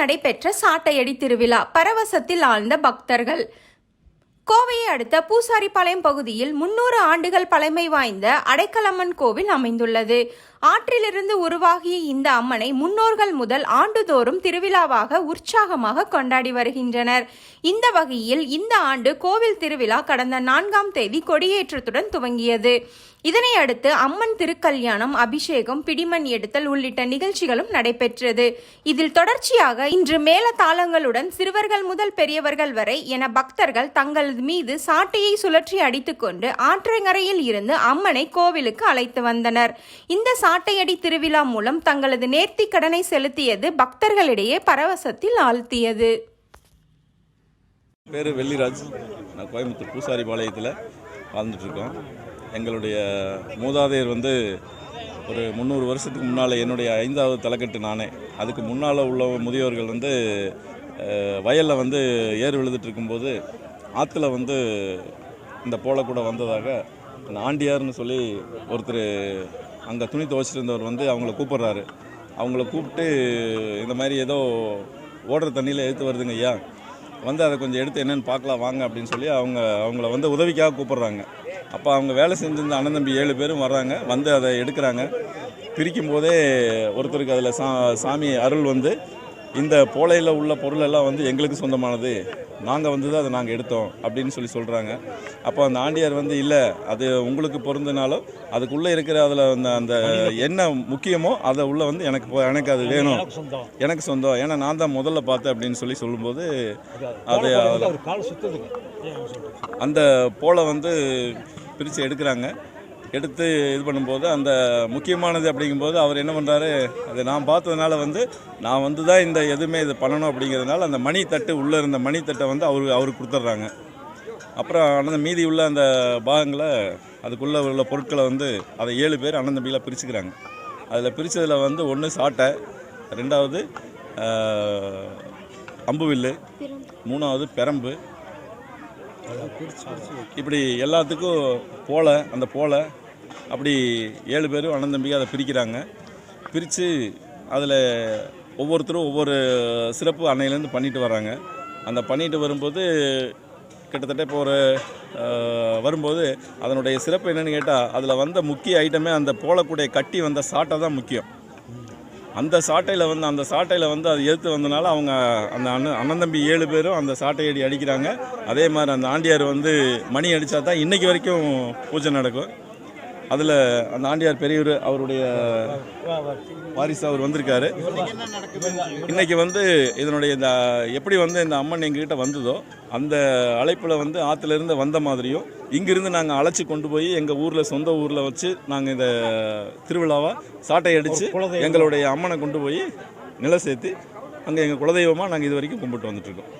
நடைபெற்ற சாட்டையடி திருவிழா. பரவசத்தில் ஆழ்ந்த பக்தர்கள். கோவையை அடுத்த பூசாரிப்பாளையம் பகுதியில் முன்னூறு ஆண்டுகள் பழமை வாய்ந்த அடைக்கலம்மன் கோவில் அமைந்துள்ளது. ஆற்றிலிருந்து உருவாகிய இந்த அம்மனை முன்னோர்கள் முதல் ஆண்டுதோறும் திருவிழாவாக உற்சாகமாக கொண்டாடி வருகின்றனர். இந்த வகையில் இந்த ஆண்டு கோவில் திருவிழா கடந்த நான்காம் தேதி கொடியேற்றத்துடன் துவங்கியது. இதனை அடுத்து அம்மன் திருக்கல்யாணம் அபிஷேகம் பிடிமண் எடுத்தல் உள்ளிட்ட நிகழ்ச்சிகளும் நடைபெற்றது. இதில் தொடர்ச்சியாக இன்று மேல தாளங்களுடன் சிறுவர்கள் முதல் பெரியவர்கள் வரை என பக்தர்கள் தங்கள் மீது சாட்டையை சுழற்றி அடித்துக்கொண்டு ஆற்றங்கரையில் இருந்து அம்மனை கோவிலுக்கு அழைத்து வந்தனர். இந்த சாட்டையடி திருவிழா மூலம் தங்களது நேர்த்தி கடனை செலுத்தியது பக்தர்களிடையே பரவசத்தில் ஆழ்த்தியது. பேர் வெள்ளிராஜ். நான் கோயம்புத்தூர் பூசாரி பாளையத்தில் வாழ்ந்துட்டுருக்கோம். எங்களுடைய மூதாதையர் வந்து ஒரு முந்நூறு வருஷத்துக்கு முன்னால் என்னுடைய ஐந்தாவது தலைக்கட்டு நானே. அதுக்கு முன்னால் உள்ள முதியோர்கள் வந்து வயலில் வந்து ஏர் விழுதுட்டு இருக்கும்போது ஆற்றுல வந்து இந்த போல கூட வந்ததாக ஆண்டியார்னு சொல்லி ஒருத்தர் அங்கே துணி துவைச்சிட்டு இருந்தவர் வந்து அவங்கள கூப்பிட்றாரு. அவங்கள கூப்பிட்டு இந்த மாதிரி ஏதோ ஓடுற தண்ணியில் எடுத்து வருதுங்க ஐயா. வந்து அதை கொஞ்சம் எடுத்து என்னென்னு பார்க்கலாம் வாங்க அப்படின்னு சொல்லி அவங்க அவங்கள வந்து உதவிக்காக கூப்பிட்றாங்க. அப்போ அவங்க வேலை செஞ்சிருந்த அண்ணன் தம்பி ஏழு பேரும் வர்றாங்க வந்து அதை எடுக்கிறாங்க. பிரிக்கும் போதே ஒருத்தருக்கு அதில் சா சாமி அருள் வந்து இந்த போலையில் உள்ள பொருள் எல்லாம் வந்து எங்களுக்கு சொந்தமானது. நாங்கள் வந்து தான் அதை நாங்கள் எடுத்தோம் அப்படின்னு சொல்லி சொல்கிறாங்க அப்போ அந்த ஆண்டியார் வந்து இல்லை அது உங்களுக்கு பொருந்தினாலும் அதுக்குள்ளே இருக்கிற அதில் அந்த அந்த என்ன முக்கியமோ அதை உள்ள வந்து எனக்கு எனக்கு அது வேணும். எனக்கு சொந்தம். ஏன்னா நான் தான் முதல்ல பார்த்தேன் அப்படின்னு சொல்லி சொல்லும்போது அது அந்த போலை வந்து பிரித்து எடுக்கிறாங்க. எடுத்து இது பண்ணும்போது அந்த முக்கியமானது அப்படிங்கும்போது அவர் என்ன பண்ணுறாரு அதை நான் பார்த்ததுனால வந்து நான் வந்து தான் இந்த எதுவுமே இது பண்ணணும் அப்படிங்கிறதுனால அந்த மணி தட்டு உள்ளே இருந்த மணி தட்டை வந்து அவரு அவருக்கு கொடுத்துட்றாங்க. அப்புறம் அனந்த மீதி உள்ள அந்த பாகங்களை அதுக்குள்ளே உள்ள பொருட்களை வந்து அதை ஏழு பேர் அனந்த பிரிச்சுக்கிறாங்க. அதில் பிரித்ததில் வந்து ஒன்று சாட்டை ரெண்டாவது அம்புவில்லு மூணாவது பெரம்பு. இப்படி எல்லாத்துக்கும் போல அந்த போலை அப்படி ஏழு பேரும் அண்ணன் தம்பிக்கு அதை பிரிக்கிறாங்க. பிரித்து அதில் ஒவ்வொருத்தரும் ஒவ்வொரு சிறப்பு அன்னையிலேருந்து பண்ணிட்டு வராங்க அந்த பண்ணிட்டு வரும்போது கிட்டத்தட்ட இப்போ ஒரு வரும்போது அதனுடைய சிறப்பு என்னென்னு கேட்டால் அதில் வந்த முக்கிய ஐட்டமே அந்த போலக்கூடிய கட்டி வந்த சாட்டை தான் முக்கியம். அந்த சாட்டையில் வந்து அந்த சாட்டையில் வந்து அது எடுத்து வந்தனால அவங்க அந்த அண்ணன் அண்ணன் தம்பி ஏழு பேரும் அந்த சாட்டையடி அடிக்கிறாங்க. அதே மாதிரி அந்த ஆண்டியார் வந்து மணி அடித்தா தான் இன்றைக்கி வரைக்கும் பூஜை நடக்கும். அதில் அந்த ஆண்டியார் பெரியவர் அவருடைய வாரிசு அவர் வந்திருக்காரு. இன்றைக்கி வந்து இதனுடைய இந்த எப்படி வந்து இந்த அம்மன் எங்ககிட்ட வந்ததோ அந்த அழைப்பில் வந்து ஆற்றுல இருந்து வந்த மாதிரியும் இங்கிருந்து நாங்கள் அழைச்சி கொண்டு போய் எங்கள் ஊரில் சொந்த ஊரில் வச்சு நாங்கள் இந்த திருவிழாவை சாட்டை அடித்து எங்களுடைய அம்மனை கொண்டு போய் நில சேர்த்து அங்கே எங்கள் குலதெய்வமாக நாங்கள் இது வரைக்கும் கும்பிட்டு வந்துட்டுருக்கோம்